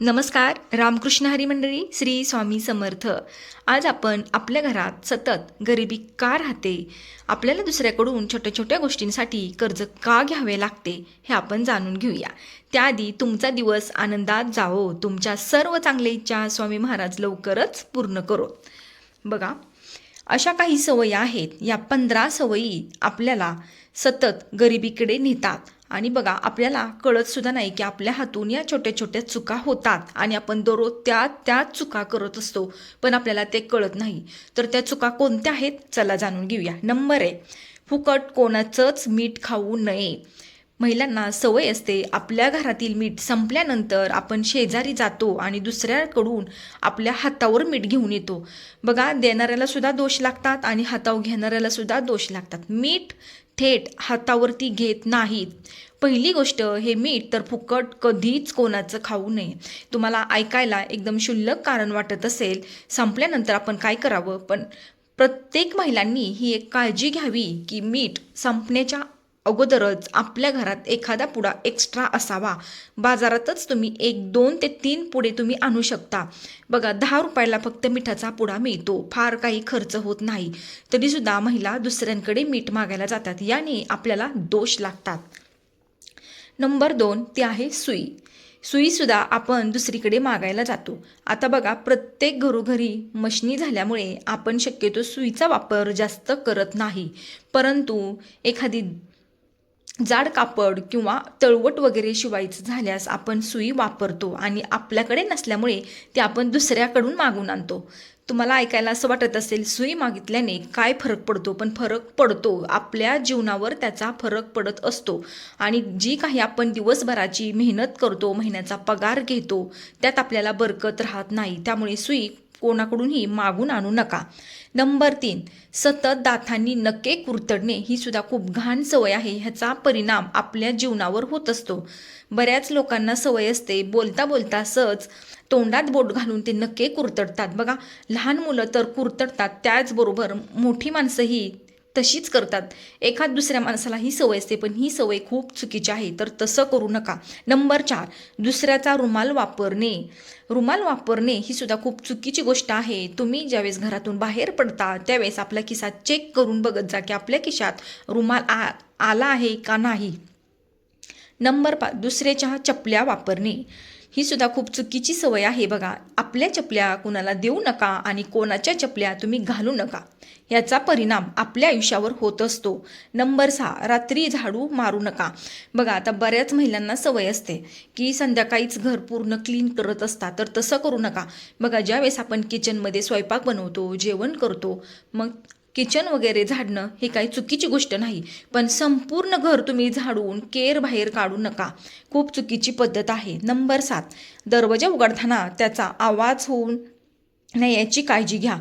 नमस्कार रामकृष्ण हरी मंडळी श्री स्वामी समर्थ. आज आपण आपल्या घरात सतत गरिबी का राहते? आपल्याला दुसऱ्याकडून छोट्या छोट्या गोष्टींसाठी कर्ज का घ्यावे लागते हे आपण जाणून घेऊया. त्याआधी तुमचा दिवस आनंदात जावो. तुमच्या सर्व चांगल्या इच्छा स्वामी महाराज लवकरच पूर्ण करो. बघा अशा काही सवयी आहेत या पंधरा सवयी आपल्याला सतत गरिबीकडे नेतात. आणि बघा आपल्याला कळतसुद्धा नाही की आपल्या हातून या छोट्या छोट्या चुका होतात आणि आपण दररोज त्या त्याच चुका करत असतो पण आपल्याला ते कळत नाही. तर त्या चुका कोणत्या आहेत? चला जाणून घेऊया. नंबर आहे फुकट कोणाचंच मीठ खाऊ नये. महिलांना सवय असते आपल्या घरातील मीठ संपल्यानंतर आपण शेजारी जातो आणि दुसऱ्याकडून आपल्या हातावर मीठ घेऊन येतो. बघा देणाऱ्याला सुद्धा दोष लागतात आणि हातावर घेणाऱ्याला सुद्धा दोष लागतात. मीठ थेट हातावरती घेत नाहीत. पहिली गोष्ट हे मीठ तर फुकट कधीच कोणाचं खाऊ नये. तुम्हाला ऐकायला एकदम क्षुल्लक कारण वाटत असेल. संपल्यानंतर आपण काय करावं? पण प्रत्येक महिलांनी ही एक काळजी घ्यावी की मीठ संपण्याच्या अगोदरच आपल्या घरात एखादा पुडा एक्स्ट्रा असावा. बाजारातच तुम्ही एक दोन ते तीन पुढे तुम्ही आणू शकता. बघा दहा रुपयाला फक्त मिठाचा पुडा मिळतो. फार काही खर्च होत नाही. तरीसुद्धा महिला दुसऱ्यांकडे मीठ मागायला जातात. याने आपल्याला दोष लागतात. नंबर दोन ते आहे सुई. सुईसुद्धा आपण दुसरीकडे मागायला जातो. आता बघा प्रत्येक घरोघरी मशनी झाल्यामुळे आपण शक्यतो सुईचा वापर जास्त करत नाही. परंतु एखादी जाड कापड किंवा तळवट वगैरे शिवायचं झाल्यास आपण सुई वापरतो आणि आपल्याकडे नसल्यामुळे ते आपण दुसऱ्याकडून मागून आणतो. तुम्हाला ऐकायला असं वाटत असेल सुई मागितल्याने काय फरक पडतो? पण फरक पडतो. आपल्या जीवनावर त्याचा फरक पडत असतो. आणि जी काही आपण दिवसभराची मेहनत करतो महिन्याचा पगार घेतो त्यात आपल्याला बरकत राहत नाही. त्यामुळे सुई कोणाकडूनही मागून आणू नका. नंबर तीन सतत दातांनी नके कुरतडणे ही सुद्धा खूप घाण सवय आहे. ह्याचा परिणाम आपल्या जीवनावर होत असतो. बऱ्याच लोकांना सवय असते. बोलता बोलता सहज तोंडात बोट घालून ते नके कुरतडतात. बघा लहान मुलं तर कुरतडतात. त्याचबरोबर मोठी माणसंही तशीच करतात. एखाद दुसऱ्या माणसाला ही सवय असते पण ही सवय खूप चुकीची आहे. तर तसं करू नका. नंबर चार दुसऱ्याचा रुमाल वापरणे. रुमाल वापरणे ही सुद्धा खूप चुकीची गोष्ट आहे. तुम्ही ज्यावेळेस घरातून बाहेर पडता त्यावेळेस आपल्या किसा चेक करून बघत जा की आपल्या खिशात रुमाल आ आला आहे का नाही. नंबर पाच दुसऱ्याच्या चपल्या वापरणे. ही सुद्धा खूप चुकीची सवय आहे बघा. आपल्या चपल्या कुणाला देऊ नका आणि कोणाच्या चपल्या तुम्ही घालू नका. याचा परिणाम आपल्या आयुष्यावर होत असतो. नंबर सहा रात्री झाडू मारू नका. बघा आता बऱ्याच महिलांना सवय असते की संध्याकाळीच घर पूर्ण क्लीन करत असतात तर तसं करू नका. बघा ज्यावेळेस आपण किचनमध्ये स्वयंपाक बनवतो जेवण करतो मग किचन वगैरे झाडणं हे काही चुकीची गोष्ट नाही पण संपूर्ण घर तुम्ही झाडून केर बाहेर काढू नका. खूप चुकीची पद्धत आहे. नंबर सात दरवाजा उघडताना त्याचा आवाज होऊन नाही याची काळजी घ्या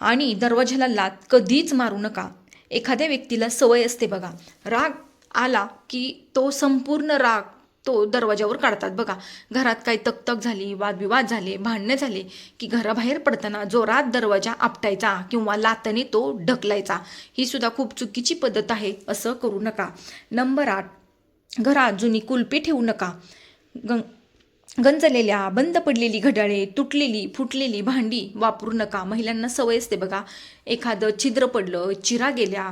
आणि दरवाजाला लात कधीच मारू नका. एखाद्या व्यक्तीला सवय असते बघा. राग आला की तो संपूर्ण राग तो दरवाजावर काढतात. बघा घरात काही तकतक झाली वादविवाद झाले भांडणे झाले की घराबाहेर पडताना जोरात दरवाजा आपटायचा किंवा लातने तो ढकलायचा. ही सुद्धा खूप चुकीची पद्धत आहे असं करू नका. नंबर आठ घरात जुनी कुलपी ठेवू नका. गं गंजलेल्या बंद पडलेली घड्याळे तुटलेली फुटलेली भांडी वापरू नका. महिलांना सवय असते बघा एखादं छिद्र पडलं चिरा गेल्या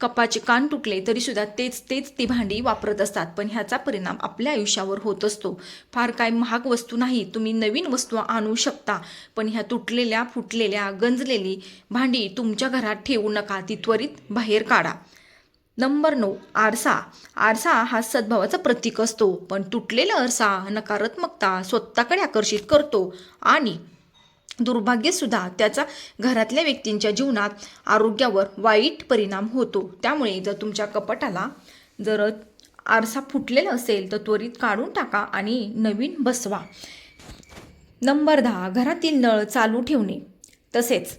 कपाचे कान तुटले तरीसुद्धा तेच तेच ती भांडी वापरत असतात. पण ह्याचा परिणाम आपल्या आयुष्यावर होत असतो. फार काय महाग वस्तू नाही तुम्ही नवीन वस्तू आणू शकता. पण ह्या तुटलेल्या फुटलेल्या गंजलेली भांडी तुमच्या घरात ठेवू नका ती त्वरित बाहेर काढा. नंबर नऊ आरसा. आरसा हा सद्भावाचा प्रतीक असतो. पण तुटलेला आरसा नकारात्मकता स्वतःकडे आकर्षित करतो. आणि दुर्भाग्यसुद्धा त्याचा घरातल्या व्यक्तींच्या जीवनात आरोग्यावर वाईट परिणाम होतो. त्यामुळे जर तुमच्या कपाटाला जर आरसा फुटलेला असेल तर त्वरित काढून टाका आणि नवीन बसवा. नंबर दहा घरातील नळ चालू ठेवणे. तसेच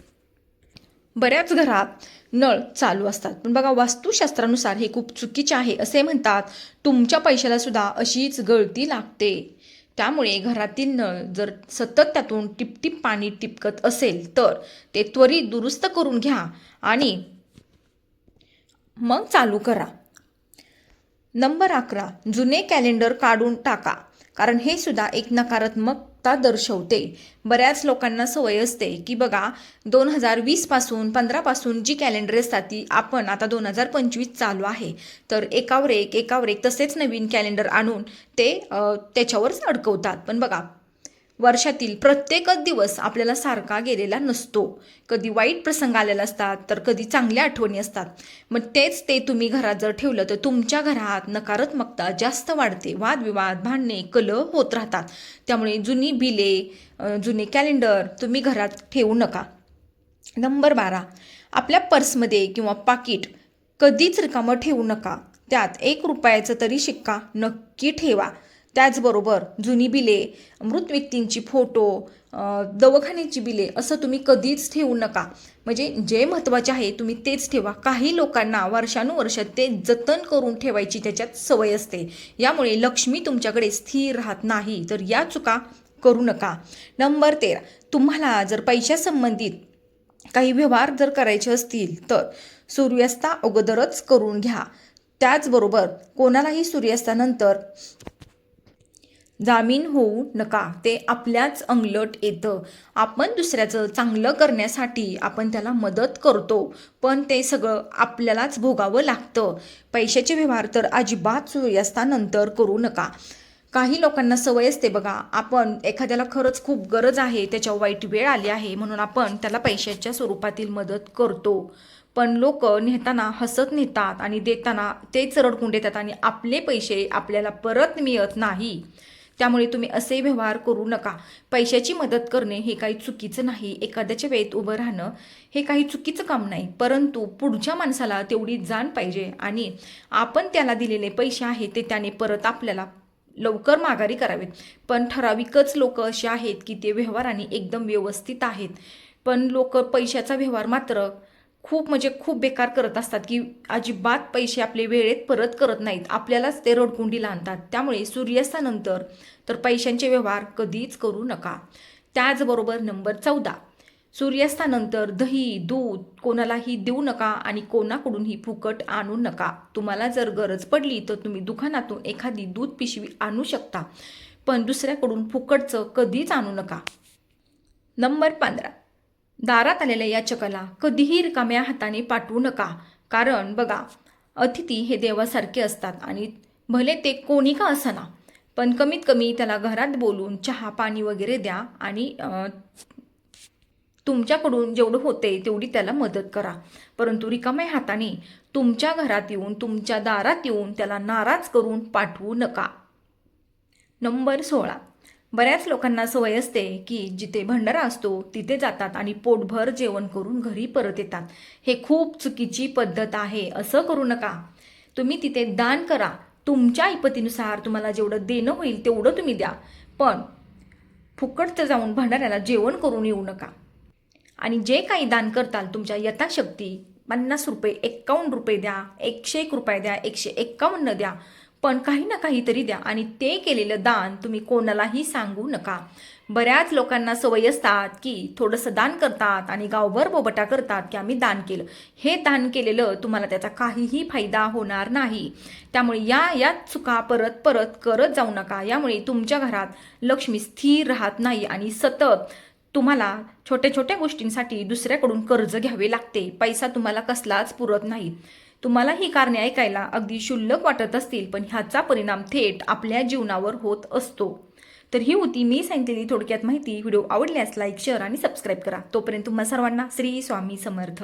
बऱ्याच घरात नळ चालू असतात. पण बघा वास्तुशास्त्रानुसार हे खूप चुकीचे आहे असे म्हणतात. तुमच्या पैशाला सुद्धा अशीच गळती लागते. त्यामुळे घरातील नळ जर सतत त्यातून टिपटिप पाणी टिपकत असेल तर ते त्वरित दुरुस्त करून घ्या आणि मग चालू करा. नंबर अकरा जुने कॅलेंडर काढून टाका. कारण हे सुद्धा एक नकारात्मकता दर्शवते. बऱ्याच लोकांना सवय असते की बघा दोन हजार वीसपासून पंधरापासून जी कॅलेंडर असतात ती आपण आता दोन हजार पंचवीस चालू आहे. तर एकावर एक एकावर एक तसेच नवीन कॅलेंडर आणून ते त्याच्यावरच अडकवतात. पण बघा वर्षातील प्रत्येकच दिवस आपल्याला सारखा गेलेला नसतो. कधी वाईट प्रसंग आलेला असतात तर कधी चांगल्या आठवणी असतात. मग तेच ते तुम्ही घरात जर ठेवलं तर तुमच्या घरात नकारात्मकता जास्त वाढते. वादविवाद भांडणे कलह होत राहतात. त्यामुळे जुनी बिले जुने कॅलेंडर तुम्ही घरात ठेवू नका. नंबर बारा. आपल्या पर्समध्ये किंवा पाकिट कधीच रिकामं ठेवू नका. त्यात एक रुपयाचा तरी शिक्का नक्की ठेवा. त्याचबरोबर जुनी बिले मृत व्यक्तींची फोटो दवाखान्याची बिले असं तुम्ही कधीच ठेवू नका. म्हणजे जे महत्त्वाचे आहे तुम्ही तेच ठेवा. काही लोकांना वर्षानुवर्ष ते जतन करून ठेवायची त्याच्यात सवय असते. यामुळे लक्ष्मी तुमच्याकडे स्थिर राहत नाही. तर या चुका करू नका. नंबर तेरा. तुम्हाला जर पैशासंबंधित काही व्यवहार जर करायचे असतील तर सूर्यास्ता अगोदरच करून घ्या. त्याचबरोबर कोणालाही सूर्यास्तानंतर जामीन होऊ नका ते आपल्याच अंगलट येतं. आपण दुसऱ्याचं चांगलं करण्यासाठी आपण त्याला मदत करतो पण ते सगळं आपल्यालाच भोगावं लागतं. पैशाचे व्यवहार तर अजिबात सूर्यास्तानंतर करू नका. काही लोकांना सवय असते बघा आपण एखाद्याला खरंच खूप गरज आहे त्याच्या वाईट वेळ आली आहे म्हणून आपण त्याला पैशाच्या स्वरूपातील मदत करतो. पण लोक नेताना हसत नेतात आणि देताना तेच रडकून देतात आणि आपले पैसे आपल्याला परत मिळत नाही. त्यामुळे तुम्ही असे व्यवहार करू नका. पैशाची मदत करणे हे काही चुकीचं नाही. एखाद्याच्या वेळेत उभं राहणं हे काही चुकीचं काम नाही. परंतु पुढच्या माणसाला तेवढी जाण पाहिजे आणि आपण त्याला दिलेले पैसे आहेत ते त्याने परत आपल्याला लवकर माघारी करावेत. पण ठराविकच लोक असे आहेत की ते व्यवहाराने एकदम व्यवस्थित आहेत. पण लोक पैशाचा व्यवहार मात्र खूप म्हणजे खूप बेकार करत असतात की अजिबात पैसे आपले वेळेत परत करत नाहीत. आपल्यालाच ते रडकुंडीला आणतात त्यामुळे सूर्यास्तानंतर तर पैशांचे व्यवहार कधीच करू नका. त्याचबरोबर नंबर चौदा. सूर्यास्तानंतर दही दूध कोणालाही देऊ नका आणि कोणाकडूनही फुकट आणू नका. तुम्हाला जर गरज पडली तर तुम्ही दुकानातून एखादी दूध पिशवी आणू शकता. पण दुसऱ्याकडून फुकटचं कधीच आणू नका. नंबर पंधरा. दारात आलेल्या याचकाला कधीही रिकाम्या हाताने पाठवू नका. कारण बघा अतिथी हे देवासारखे असतात आणि भले ते कोणी का असना पण कमीत कमी त्याला घरात बोलून चहा पाणी वगैरे द्या आणि तुमच्याकडून जेवढं होते तेवढी त्याला मदत करा. परंतु रिकाम्या हाताने तुमच्या घरात येऊन तुमच्या दारात येऊन त्याला नाराज करून पाठवू नका. नंबर सोळा. बऱ्याच लोकांना सवय असते की जिथे भंडारा असतो तिथे जातात आणि पोटभर जेवण करून घरी परत येतात. हे खूप चुकीची पद्धत आहे. असं करू नका. तुम्ही तिथे दान करा. तुमच्या ऐपतीनुसार तुम्हाला जेवढं देणं होईल तेवढं तुम्ही द्या. पण फुकटचं जाऊन भंडाऱ्याला जेवण करून येऊ नका. आणि जे काही दान करताल तुमच्या यथाशक्ती पन्नास रुपये एक्कावन्न रुपये द्या एकशे एक रुपये द्या एकशे एक्कावन्न द्या. पण काही ना काहीतरी द्या. आणि ते केलेलं दान तुम्ही कोणालाही सांगू नका. बऱ्याच लोकांना सवय असतात की थोडंसं दान करतात आणि गावभर बोबटा करतात की आम्ही दान केलं. हे दान केलेलं तुम्हाला त्याचा काहीही फायदा होणार नाही. त्यामुळे या या चुका परत परत करत जाऊ नका. यामुळे तुमच्या घरात लक्ष्मी स्थिर राहत नाही आणि सतत तुम्हाला छोट्या छोट्या गोष्टींसाठी दुसऱ्याकडून कर्ज घ्यावे लागते. पैसा तुम्हाला कसलाच पुरत नाही. तुम्हाला ही कारणे ऐकायला अगदी क्षुल्लक वाटत असतील पण ह्याचा परिणाम थेट आपल्या जीवनावर होत असतो. तर ही होती मी सांगितलेली थोडक्यात माहिती. व्हिडिओ आवडल्यास लाईक शेअर आणि सबस्क्राईब करा. तोपर्यंत तुम्हा सर्वांना श्री स्वामी समर्थ.